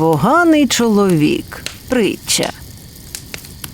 Поганий чоловік. Притча.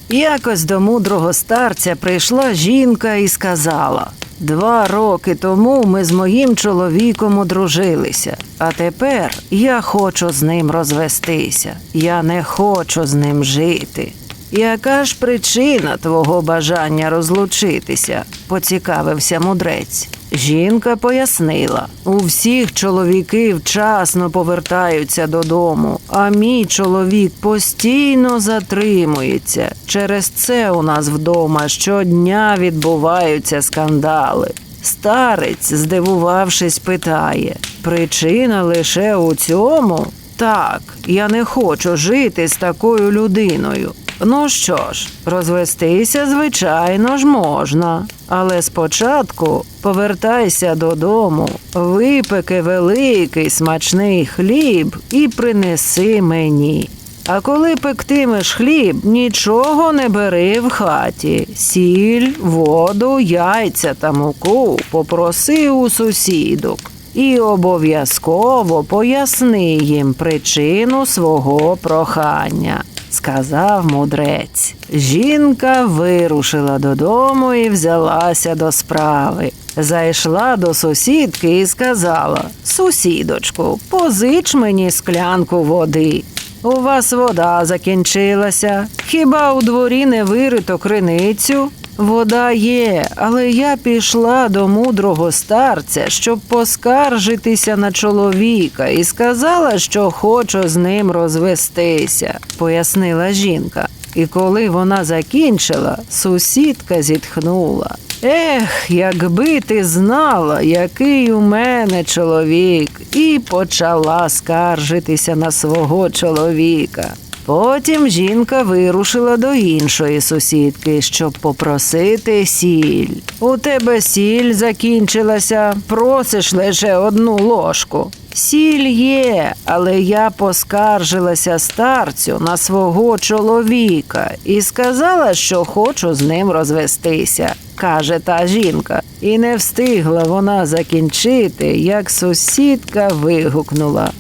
Якось до мудрого старця прийшла жінка і сказала: Два роки тому ми з моїм чоловіком одружилися, а тепер я хочу з ним розвестися. Я не хочу з ним жити. Яка ж причина твого бажання розлучитися? поцікавився мудрець. Жінка пояснила: у всіх чоловіки вчасно повертаються додому, а мій чоловік постійно затримується. Через це у нас вдома щодня відбуваються скандали. Старець, здивувавшись, питає: причина лише у цьому? Так, я не хочу жити з такою людиною. Ну що ж, розвестися, звичайно ж, можна. Але спочатку повертайся додому, випеки великий смачний хліб і принеси мені. А коли пектимеш хліб, нічого не бери в хаті. Сіль, воду, яйця та муку попроси у сусідок. І обов'язково поясни їм причину свого прохання, сказав мудрець. Жінка вирушила додому і взялася до справи. Зайшла до сусідки і сказала: Сусідочку, позич мені склянку води. У вас вода закінчилася. Хіба у дворі не вирито криницю? Вода є, але я пішла до мудрого старця, щоб поскаржитися на чоловіка, і сказала, що хочу з ним розвестися, пояснила жінка. І коли вона закінчила, сусідка зітхнула. Ех, якби ти знала, який у мене чоловік, і почала скаржитися на свого чоловіка. Потім жінка вирушила до іншої сусідки, щоб попросити сіль. У тебе сіль закінчилася, просиш лише одну ложку. Сіль є, але я поскаржилася старцю на свого чоловіка і сказала, що хочу з ним розвестися, каже та жінка. І не встигла вона закінчити, як сусідка вигукнула.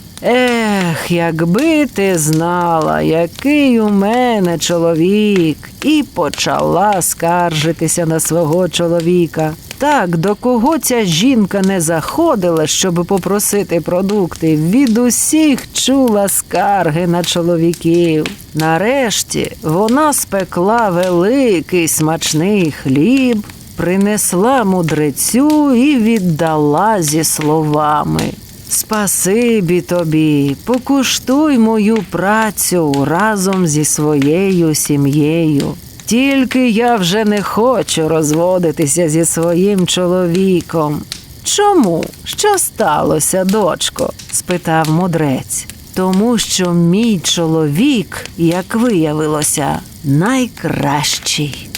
Ех, якби ти знала, який у мене чоловік, і почала скаржитися на свого чоловіка. Так, до кого ця жінка не заходила, щоб попросити продукти, від усіх чула скарги на чоловіків. Нарешті вона спекла великий смачний хліб, принесла мудрецю і віддала зі словами. Спасибі тобі, покуштуй мою працю разом зі своєю сім'єю. Тільки я вже не хочу розводитися зі своїм чоловіком. Чому? Що сталося, дочко? спитав мудрець. Тому що мій чоловік, як виявилося, найкращий.